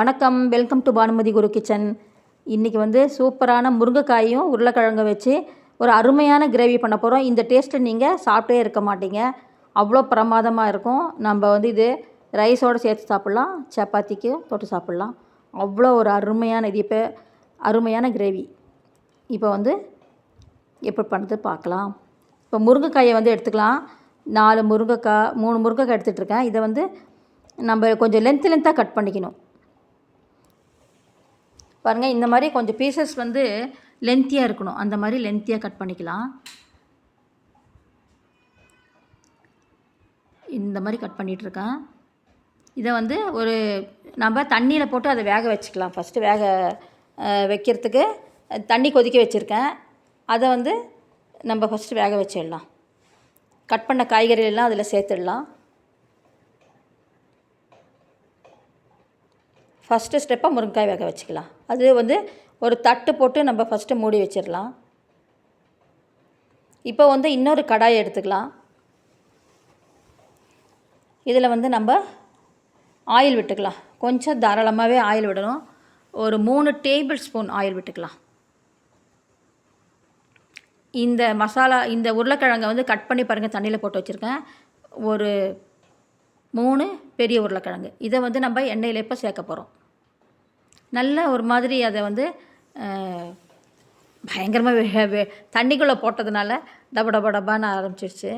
வணக்கம். Welcome to Bhanumathi Guru kitchen இன்றைக்கி வந்து சூப்பரான முருங்கைக்காயும் உருளைக்கிழங்கு வச்சு ஒரு அருமையான கிரேவி பண்ண போகிறோம் இந்த டேஸ்ட்டை நீங்கள் சாப்பிட்டே இருக்க மாட்டீங்க. அவ்வளோ பிரமாதமாக இருக்கும். நம்ம வந்து இது ரைஸோடு சேர்த்து சாப்பிட்லாம். சப்பாத்திக்கு தொட்டு சாப்பிட்லாம். அவ்வளோ ஒரு அருமையான இது. இப்போ அருமையான கிரேவி இப்போ வந்து எப்படி பண்ணுறது பார்க்கலாம். இப்போ முருங்கைக்காயை வந்து எடுத்துக்கலாம். நாலு முருங்கைக்காய் மூணு முருங்கைக்காய் எடுத்துகிட்ருக்கேன் இதை வந்து நம்ம கொஞ்சம் லென்த்து லென்த்தாக கட் பண்ணிக்கணும். பாருங்கள் இந்த மாதிரி கொஞ்சம் பீசஸ் வந்து லென்த்தியாக இருக்கணும். அந்த மாதிரி லென்த்தியாக கட் பண்ணிக்கலாம். இந்த மாதிரி கட் பண்ணிகிட்ருக்கேன் இதை வந்து ஒரு நம்ம தண்ணியில் போட்டு அதை வேக வச்சுக்கலாம். ஃபஸ்ட்டு வேக வைக்கிறதுக்கு தண்ணி கொதிக்க வச்சுருக்கேன். அதை வந்து நம்ம ஃபஸ்ட்டு வேக வச்சிடலாம். கட் பண்ண காய்கறிகள்லாம் அதில் சேர்த்துடலாம். ஃபஸ்ட்டு ஸ்டெப்பாக முருங்கைக்காய் வேக வச்சுக்கலாம். அது வந்து ஒரு தட்டு போட்டு நம்ம ஃபஸ்ட்டு மூடி வச்சிடலாம். இப்போ வந்து இன்னொரு கடாயை எடுத்துக்கலாம். இதில் வந்து நம்ம ஆயில் விட்டுக்கலாம். கொஞ்சம் தாராளமாகவே ஆயில் விடணும். ஒரு மூணு டேபிள் ஸ்பூன் ஆயில் விட்டுக்கலாம். இந்த மசாலா இந்த உருளைக்கிழங்கை வந்து கட் பண்ணி பாருங்கள் தண்ணியில் போட்டு வச்சுருக்கேன். ஒரு மூணு பெரிய உருளைக்கிழங்கு. இதை வந்து நம்ம எண்ணெயில் இப்போ சேர்க்க போகிறோம் நல்ல ஒரு மாதிரி அதை வந்து பயங்கரமாக தண்ணிக்குள்ளே போட்டதுனால டப டப டபான்னு ஆரம்பிச்சிருச்சு.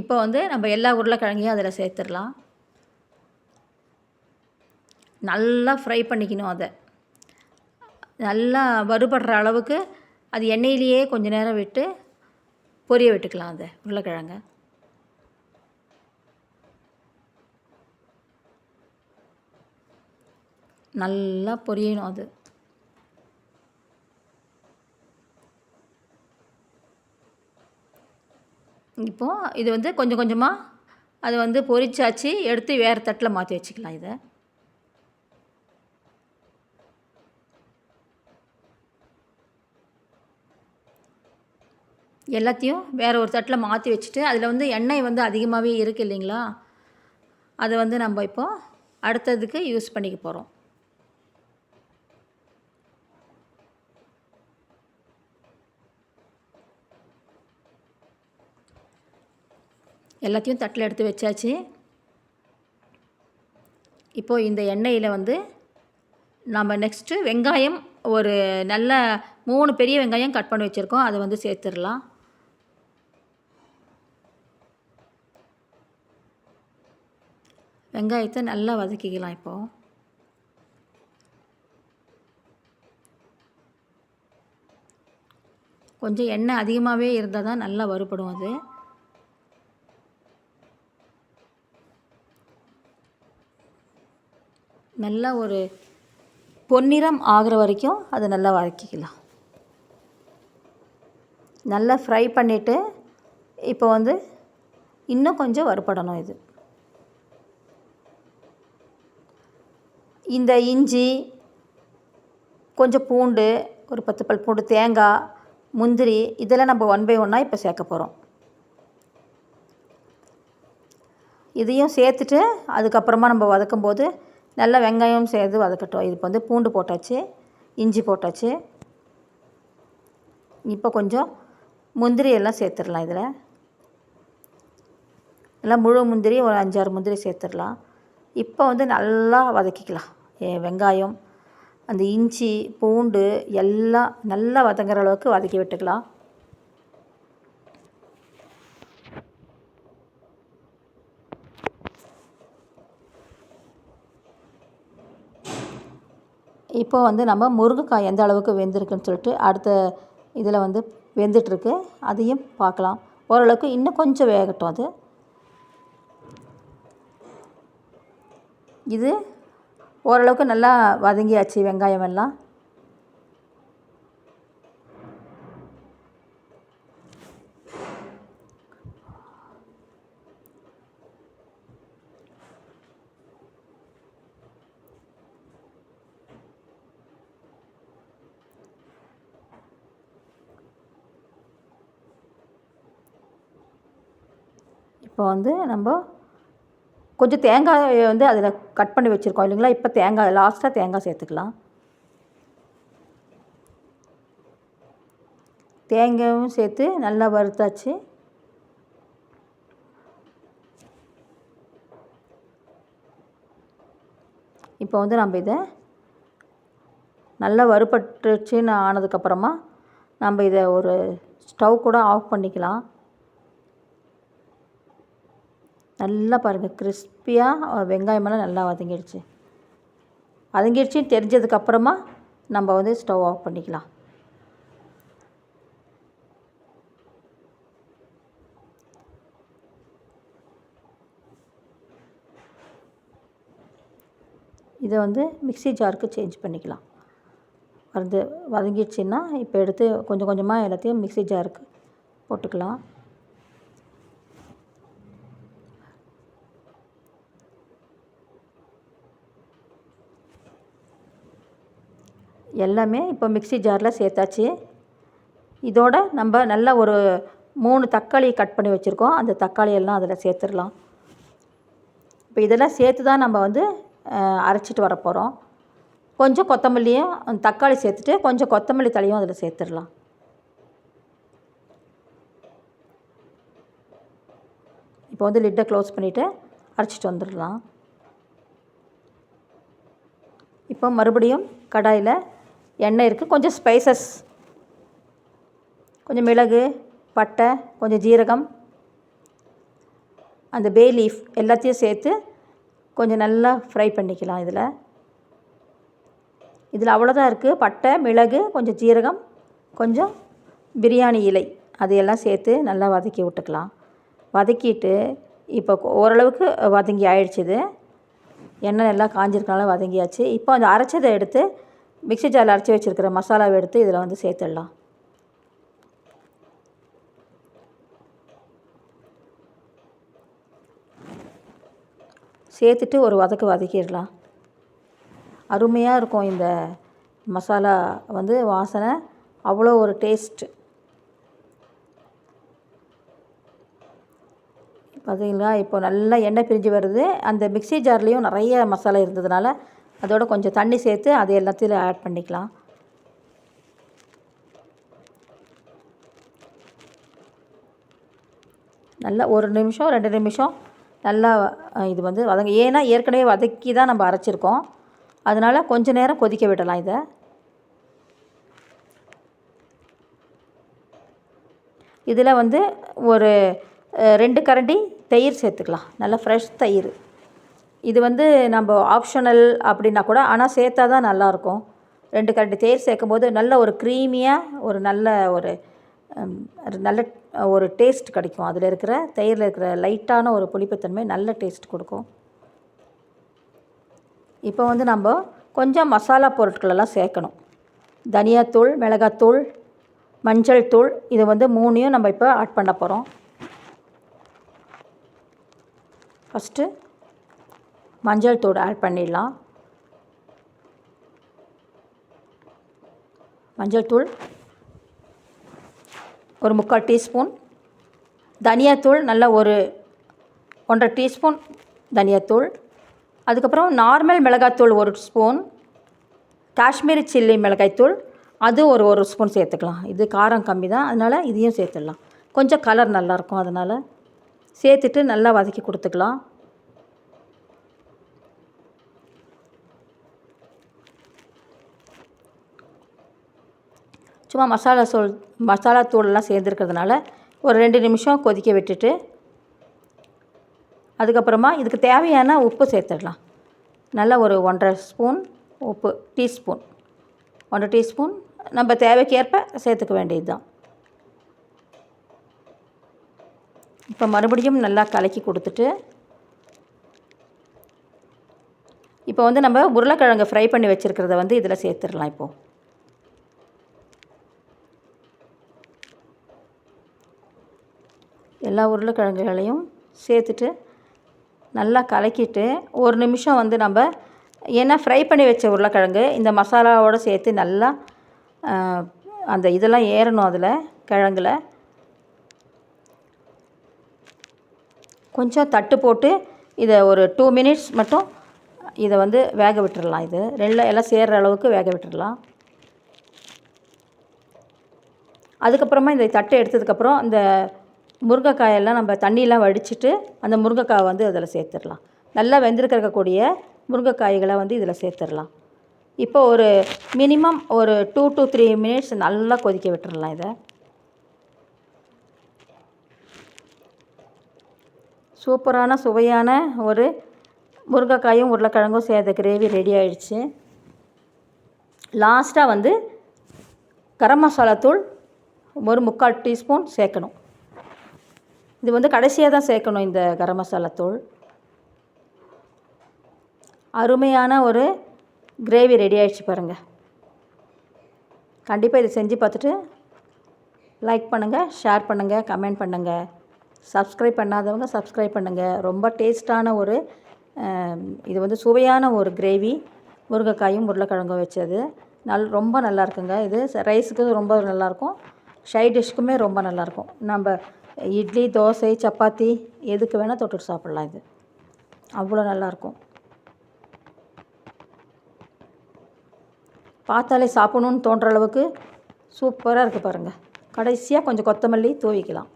இப்போ வந்து நம்ம எல்லா உருளைக்கிழங்கையும் அதில் சேர்த்துடலாம். நல்லா ஃப்ரை பண்ணிக்கணும் அதை. நல்லா வறுபடுற அளவுக்கு அது எண்ணெயிலேயே கொஞ்ச நேரம் விட்டு பொரிய விட்டுக்கலாம் அதை உருளைக்கிழங்க. நல்லா பொரியணும் அது. இப்போது இது வந்து கொஞ்சம் கொஞ்சமாக அது வந்து பொரிச்சாச்சு எடுத்து வேறு தட்டில் மாற்றி வச்சுக்கலாம் இதை. எல்லாத்தையும் வேறு ஒரு தட்டில் மாற்றி வச்சுட்டு அதில் வந்து எண்ணெய் வந்து அதிகமாகவே இருக்குது இல்லைங்களா? அதை வந்து நம்ம இப்போது அடுத்ததுக்கு யூஸ் பண்ணிக்க போகிறோம் எல்லாத்தையும் தட்டில் எடுத்து வச்சாச்சு. இப்போது இந்த எண்ணெயில் வந்து நம்ம நெக்ஸ்ட்டு வெங்காயம் ஒரு நல்ல மூணு பெரிய வெங்காயம் கட் பண்ணி வச்சுருக்கோம். அதை வந்து சேர்த்துடலாம். வெங்காயத்தை நல்லா வதக்கிக்கலாம் இப்போது கொஞ்சம் எண்ணெய் அதிகமாகவே இருந்தால் தான் நல்லா வறுபடும் அது. நல்லா ஒரு பொன்னிறம் ஆகிற வரைக்கும் அதை நல்லா வதக்கிக்கலாம். நல்லா ஃப்ரை பண்ணிவிட்டு இப்போ வந்து இன்னும் கொஞ்சம் வறுபடணும் இது. இந்த இஞ்சி கொஞ்சம் பூண்டு ஒரு பத்து பல் பூண்டு தேங்காய் முந்திரி இதெல்லாம் நம்ம ஒன் பை ஒன்னாக இப்போ சேர்க்க போகிறோம் இதையும் சேர்த்துட்டு அதுக்கப்புறமா நம்ம வதக்கும்போது நல்லா வெங்காயம் சேர்த்து வதக்கட்டும். இது இப்போ வந்து பூண்டு போட்டாச்சு இஞ்சி போட்டாச்சு. இப்போ கொஞ்சம் முந்திரி எல்லாம் சேர்த்துடலாம் இதில். எல்லாம் முழு முந்திரி ஒரு அஞ்சாறு முந்திரி சேர்த்துடலாம். இப்போ வந்து நல்லா வதக்கிக்கலாம். வெங்காயம் அந்த இஞ்சி பூண்டு எல்லாம் நல்லா வதங்குற அளவுக்கு வதக்கி விட்டுக்கலாம். இப்போ வந்து நம்ம முருங்கைக்காய் எந்த அளவுக்கு வெந்திருக்குன்னு சொல்லிட்டு அடுத்த இதில் வந்து வெந்துட்டுருக்கு. அதையும் பார்க்கலாம். ஓரளவுக்கு இன்னும் கொஞ்சம் வேகட்டும் அது. இது ஓரளவுக்கு நல்லா வதங்கியாச்சு வெங்காயம் எல்லாம். இப்போ வந்து நம்ம கொஞ்சம் தேங்காயை வந்து அதில் கட் பண்ணி வச்சுருக்கோம் இல்லைங்களா? இப்போ தேங்காய் லாஸ்ட்டாக தேங்காய் சேர்த்துக்கலாம். தேங்காயும் சேர்த்து நல்லா வறுத்தாச்சு. இப்போ வந்து நம்ம இதை நல்லா வறுபட்டுச்சுன்னு ஆனதுக்கப்புறமா நம்ம இதை ஒரு ஸ்டவ் கூட ஆஃப் பண்ணிக்கலாம். நல்லா பாருங்கள் கிறிஸ்பியாக வெங்காயமெல்லாம் நல்லா வதங்கிடுச்சு. வதங்கிடுச்சின்னு தெரிஞ்சதுக்கப்புறமா நம்ம வந்து ஸ்டவ் ஆஃப் பண்ணிக்கலாம். இதை வந்து மிக்சி ஜாருக்கு சேஞ்ச் பண்ணிக்கலாம். வந்து வதங்கிடுச்சின்னா இப்போ எடுத்து கொஞ்சம் கொஞ்சமாக எல்லாத்தையும் மிக்ஸி ஜாருக்கு போட்டுக்கலாம். எல்லாமே இப்போ மிக்ஸி ஜாரில் சேர்த்தாச்சு. இதோட நம்ம நல்லா ஒரு மூணு தக்காளி கட் பண்ணி வச்சுருக்கோம். அந்த தக்காளியெல்லாம் அதில் சேர்த்துடலாம். இப்போ இதெல்லாம் சேர்த்து தான் நம்ம வந்து அரைச்சிட்டு வர போகிறோம் கொஞ்சம் கொத்தமல்லியும் அந்த தக்காளி சேர்த்துட்டு கொஞ்சம் கொத்தமல்லி தலையும் அதில் சேர்த்துடலாம். இப்போ வந்து லிட்டை க்ளோஸ் பண்ணிவிட்டு அரைச்சிட்டு வந்துடலாம். இப்போ மறுபடியும் கடாயில் எண்ணெய் இருக்குது கொஞ்சம் ஸ்பைசஸ் கொஞ்சம் மிளகு பட்டை கொஞ்சம் ஜீரகம் அந்த பே லீஃப் எல்லாத்தையும் சேர்த்து கொஞ்சம் நல்லா ஃப்ரை பண்ணிக்கலாம் இதில். இதில் அவ்வளோதான் இருக்குது பட்டை மிளகு கொஞ்சம் ஜீரகம் கொஞ்சம் பிரியாணி இலை. அதையெல்லாம் சேர்த்து நல்லா வதக்கி விட்டுக்கலாம். வதக்கிட்டு இப்போ ஓரளவுக்கு வதங்கி ஆயிடுச்சு இது. எண்ணெய் நல்லா காஞ்சிருக்கனால வதங்கியாச்சு. இப்போ அந்த அரைச்சதை எடுத்து மிக்ஸி ஜாரில் அரைச்சி வச்சுருக்கிற மசாலாவை எடுத்து இதில் வந்து சேர்த்துடலாம். சேர்த்துட்டு ஒரு வதக்கு வதக்கிடலாம். அருமையாக இருக்கும் இந்த மசாலா வந்து வாசனை. அவ்வளோ ஒரு டேஸ்ட் பார்த்தீங்களா? இப்போ நல்லா எண்ணெய் பிரிஞ்சு வருது. அந்த மிக்ஸி ஜார்லேயும் நிறைய மசாலா இருந்ததுனால அதோட கொஞ்சம் தண்ணி சேர்த்து அது எல்லாத்தையும் ஆட் பண்ணிக்கலாம். நல்லா ஒரு நிமிஷம் ரெண்டு நிமிஷம் நல்லா இது வந்து வதங்க ஏன்னா ஏற்கனவே வதக்கி தான் நம்ம அரைச்சிருக்கோம். அதனால் கொஞ்ச நேரம் கொதிக்க விடலாம் இதை. இதில் வந்து ஒரு ரெண்டு கரண்டி தயிர் சேர்த்துக்கலாம். நல்லா ஃப்ரெஷ் தயிர். இது வந்து நம்ம ஆப்ஷனல் அப்படின்னா கூட ஆனால் சேர்த்தா தான் நல்லாயிருக்கும். ரெண்டு கரண்டி தேர் சேர்க்கும் போது நல்ல ஒரு க்ரீமியாக ஒரு நல்ல ஒரு ஒரு நல்ல ஒரு டேஸ்ட் கிடைக்கும். அதில் இருக்கிற தயிரில் இருக்கிற லைட்டான ஒரு புளிப்புத்தன்மை நல்ல டேஸ்ட் கொடுக்கும். இப்போ வந்து நம்ம கொஞ்சம் மசாலா பொருட்களெல்லாம் சேர்க்கணும். தனியாத்தூள் மிளகாத்தூள் மஞ்சள் தூள் இது வந்து மூணையும் நம்ம இப்போ ஆட் பண்ண போகிறோம் ஃபஸ்ட்டு மஞ்சள் தூள் ஆட் பண்ணிடலாம். மஞ்சள் தூள். ஒரு முக்கால் டீஸ்பூன். தனியாத்தூள் நல்ல ஒரு ஒன்றரை டீஸ்பூன் தனியாத்தூள். அதுக்கப்புறம் நார்மல் மிளகாத்தூள் ஒரு ஸ்பூன். காஷ்மீரி சில்லி மிளகாய்த்தூள். அது ஒரு ஒரு ஸ்பூன் சேர்த்துக்கலாம். இது காரம் கம்மி தான். அதனால் இதையும் சேர்த்துடலாம். கொஞ்சம் கலர் நல்லாயிருக்கும் அதனால். சேர்த்துட்டு நல்லா வதக்கி கொடுத்துக்கலாம். சும்மா மசாலா சோல் மசாலா தூள்லாம் சேர்ந்துருக்கிறதுனால ஒரு ரெண்டு நிமிஷம் கொதிக்க விட்டுட்டு அதுக்கப்புறமா இதுக்கு தேவையான உப்பு சேர்த்துடலாம். நல்லா ஒரு ஒன்றரை ஸ்பூன் உப்பு டீஸ்பூன். ஒன்றரை டீஸ்பூன். நம்ம தேவைக்கேற்ப சேர்த்துக்க வேண்டியது தான் இப்போ மறுபடியும் நல்லா கலக்கி கொடுத்துட்டு இப்போ வந்து நம்ம உருளைக்கிழங்கு ஃப்ரை பண்ணி வச்சுருக்கிறத வந்து இதில் சேர்த்துடலாம் இப்போது எல்லா உருளைக்கிழங்குகளையும் சேர்த்துட்டு நல்லா கலக்கிட்டு ஒரு நிமிஷம் வந்து நம்ம ஏன்னா ஃப்ரை பண்ணி வச்ச உருளைக்கிழங்கு இந்த மசாலாவோடு சேர்த்து நல்லா அந்த இதெல்லாம் ஏறணும் அதில் கிழங்குல. கொஞ்சம் தட்டு போட்டு இதை ஒரு டூ மினிட்ஸ் மட்டும் இதை வந்து வேக விட்டுறலாம் இது. ரெண்டு எல்லாம் சேர்கிற அளவுக்கு வேக விட்டுடலாம் அதுக்கப்புறமா இந்த தட்டை எடுத்ததுக்கப்புறம் இந்த முருங்கைக்காயெல்லாம் நம்ம தண்ணியெலாம் வடிச்சிட்டு அந்த முருங்கைக்காயை வந்து அதில் சேர்த்துடலாம். நல்லா வெந்திருக்கக்கூடிய முருங்கைக்காய்களை வந்து இதில் சேர்த்துடலாம். இப்போ ஒரு மினிமம் ஒரு டூ டு த்ரீ மினிட்ஸ் நல்லா கொதிக்க விட்டுடலாம் இதை. சூப்பரான சுவையான ஒரு முருங்கைக்காயும் உருளைக்கிழங்கும் சேர்த்த கிரேவி ரெடி ஆயிடுச்சு. லாஸ்ட்டாக வந்து கரம் மசாலா தூள் ஒரு முக்கால் டீஸ்பூன் சேர்க்கணும். இது வந்து கடைசியாக தான் சேர்க்கணும் இந்த கரம் மசாலா தூள். அருமையான ஒரு கிரேவி ரெடி ஆகிடுச்சு பாருங்கள் கண்டிப்பாக இதை செஞ்சு பார்த்துட்டு லைக் பண்ணுங்கள் ஷேர் பண்ணுங்கள் கமெண்ட் பண்ணுங்கள் சப்ஸ்கிரைப் பண்ணாதவங்க சப்ஸ்கிரைப் பண்ணுங்கள் ரொம்ப டேஸ்ட்டான ஒரு இது வந்து சுவையான ஒரு கிரேவி. முருங்கைக்காயும் உருளைக்கிழங்கும் வச்சது. நல் ரொம்ப நல்லா இருக்குங்க. இது ரைஸுக்கு ரொம்ப நல்லாயிருக்கும் சைட் டிஷ்க்குமே ரொம்ப நல்லாயிருக்கும் நம்ம இட்லி தோசை சப்பாத்தி எதுக்கு வேணால் தொட்டுட்டு சாப்பிட்லாம் இது. அவ்வளோ நல்லாயிருக்கும். பார்த்தாலே சாப்பிடணுன்னு தோன்ற அளவுக்கு சூப்பராக இருக்குது பாருங்கள் கடைசியாக கொஞ்சம் கொத்தமல்லி தூவிக்கலாம்.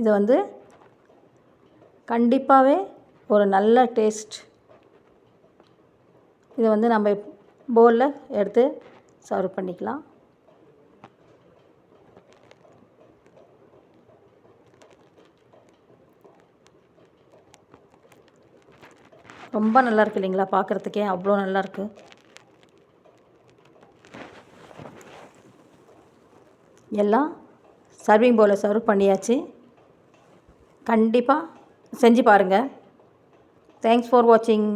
இது வந்து கண்டிப்பாகவே ஒரு நல்ல டேஸ்ட். இதை வந்து நம்ம போலில் எடுத்து சர்வ் பண்ணிக்கலாம். ரொம்ப நல்லா இருக்கு இல்லைங்களா பார்க்குறதுக்கே அவ்வளோ நல்லா இருக்கு எல்லாம் சர்விங் பவுலில் சர்வ் பண்ணியாச்சு. கண்டிப்பாக செஞ்சு பாருங்கள் தேங்க்ஸ் ஃபார் வாட்சிங்